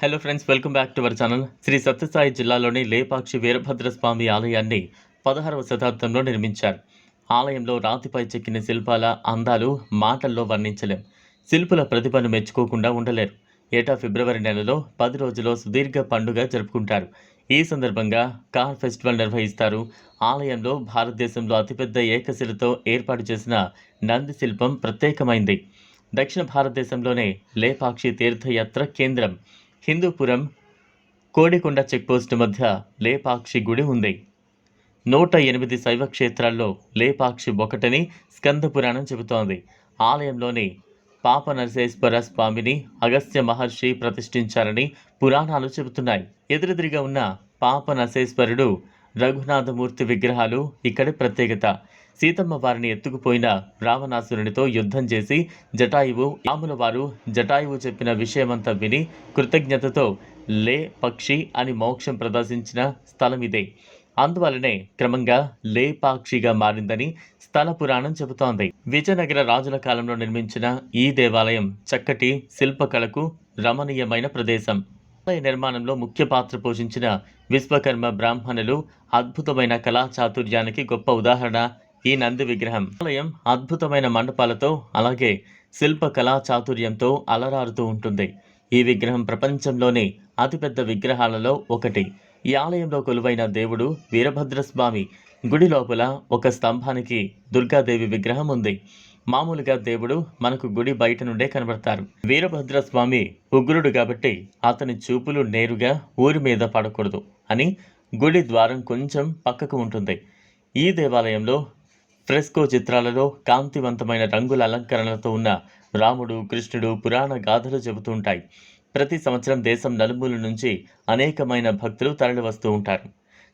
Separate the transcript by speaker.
Speaker 1: Hello friends welcome back to our channel Sri Sathya Sai జిల్లాలోని లేపాక్షి వీరభద్ర స్వామి ఆలయాన్ని పదహారవ శతాబ్దంలో నిర్మించారు. ఆలయంలో రాతిపై చెక్కిన శిల్పాల అందాలు మాటల్లో వర్ణించలేం. శిల్పుల ప్రతిభను మెచ్చుకోకుండా ఉండలేరు. ఏటా ఫిబ్రవరి నెలలో పది రోజుల్లో సుదీర్ఘ పండుగ జరుపుకుంటారు. ఈ సందర్భంగా కార్ ఫెస్టివల్ నిర్వహిస్తారు. ఆలయంలో భారతదేశంలో అతిపెద్ద ఏకశిలతో ఏర్పాటు చేసిన నంది శిల్పం ప్రత్యేకమైంది. దక్షిణ భారతదేశంలోనే లేపాక్షి తీర్థయాత్ర కేంద్రం. హిందూపురం కోడికొండ చెక్పోస్ట్ మధ్య లేపాక్షి గుడి ఉంది. నూట ఎనిమిది శైవ క్షేత్రాల్లో లేపాక్షి ఒకటని స్కంద పురాణం చెబుతోంది. ఆలయంలోని పాప నరసేశ్వర స్వామిని అగస్త్య మహర్షి ప్రతిష్ఠించారని పురాణాలు చెబుతున్నాయి. ఎదురెదురుగా ఉన్న పాప నరసేశ్వరుడు రఘునాథమూర్తి విగ్రహాలు ఇక్కడి ప్రత్యేకత. సీతమ్మ వారిని ఎత్తుకుపోయిన రావణాసురునితో యుద్ధం చేసి జటాయువు రాముల వారు జటాయువు చెప్పిన విషయమంతా విని కృతజ్ఞతతో లే పక్షి అని మోక్షం ప్రదర్శించిన స్థలం ఇదే. అందువలనే క్రమంగా లేపాక్షిగా మారిందని స్థల పురాణం చెబుతోంది. విజయనగర రాజుల కాలంలో నిర్మించిన ఈ దేవాలయం చక్కటి శిల్పకళకు రమణీయమైన ప్రదేశం. ఆలయ నిర్మాణంలో ముఖ్య పాత్ర పోషించిన విశ్వకర్మ బ్రాహ్మణులు అద్భుతమైన కళా చాతుర్యానికి గొప్ప ఉదాహరణ ఈ నంది విగ్రహం. ఆలయం అద్భుతమైన మండపాలతో అలాగే శిల్ప కళా చాతుర్యంతో అలరారుతూ ఉంటుంది. ఈ విగ్రహం ప్రపంచంలోని అతిపెద్ద విగ్రహాలలో ఒకటి. ఈ ఆలయంలో కొలువైన దేవుడు వీరభద్రస్వామి గుడి లోపల ఒక స్తంభానికి దుర్గాదేవి విగ్రహం ఉంది. మామూలుగా దేవుడు మనకు గుడి బయట నుండే కనబడతారు. వీరభద్రస్వామి ఉగ్రుడు కాబట్టి అతని చూపులు నేరుగా ఊరి మీద పడకూడదు అని గుడి ద్వారం కొంచెం పక్కకు ఉంటుంది. ఈ దేవాలయంలో ఫ్రెస్కో చిత్రాలలో కాంతివంతమైన రంగుల అలంకరణలతో ఉన్న రాముడు కృష్ణుడు పురాణ గాథలు చెబుతుంటాయి ప్రతి సంవత్సరం దేశం నలుమూల నుంచి అనేకమైన భక్తులు తరలి వస్తూ ఉంటారు.